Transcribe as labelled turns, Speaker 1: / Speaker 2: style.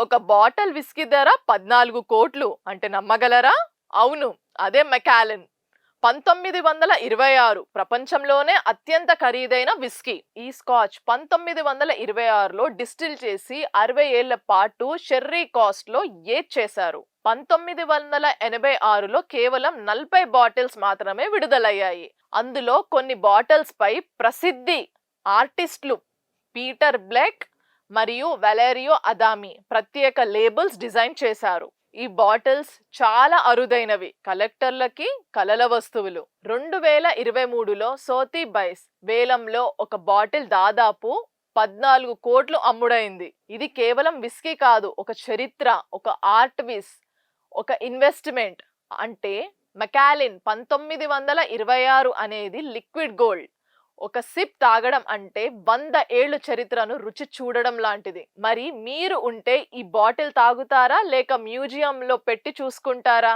Speaker 1: ఒక bottle whisky ధర పద్నాలుగు కోట్లు. అంటే నమ్మగలరా? అవును అదే మెకాలిన్. పంతొమ్మిది వందల ఇరవై ఆరు ప్రపంచంలోనే అత్యంత ఖరీదైన విస్కీ. ఈ స్కాచ్ పంతొమ్మిది వందల ఇరవై ఆరులో డిస్టిల్ చేసి అరవై ఏళ్ళ పాటు షెర్రీ కాస్ట్లో ఏడ్ చేశారు. పంతొమ్మిది వందల ఎనభై ఆరులో కేవలం నలభై బాటిల్స్ మాత్రమే విడుదలయ్యాయి. అందులో కొన్ని బాటిల్స్ పై ప్రసిద్ధి ఆర్టిస్టులు పీటర్ బ్లెక్ మరియు వెలేరియో అదామి ప్రత్యేక లేబుల్స్ డిజైన్ చేశారు. ఈ బాటిల్స్ చాలా అరుదైనవి. కలెక్టర్లకి కలల వస్తువులు. రెండు వేల ఇరవై మూడులో సోతి బైస్ వేలంలో ఒక బాటిల్ దాదాపు పద్నాలుగు కోట్లు అమ్ముడైంది. ఇది కేవలం విస్కీ కాదు ఒక చరిత్ర ఒక ఆర్ట్ విస్ ఒక ఇన్వెస్ట్మెంట్ అంటే మెకాలిన్ పంతొమ్మిది వందల ఇరవై ఆరు అనేది లిక్విడ్ గోల్డ్ ఒక సిప్ తాగడం అంటే వంద ఏళ్ళు చరిత్రను రుచి చూడడం లాంటిది. మరి మీరు ఉంటే ఈ బాటిల్ తాగుతారా? లేక మ్యూజియంలో పెట్టి చూసుకుంటారా?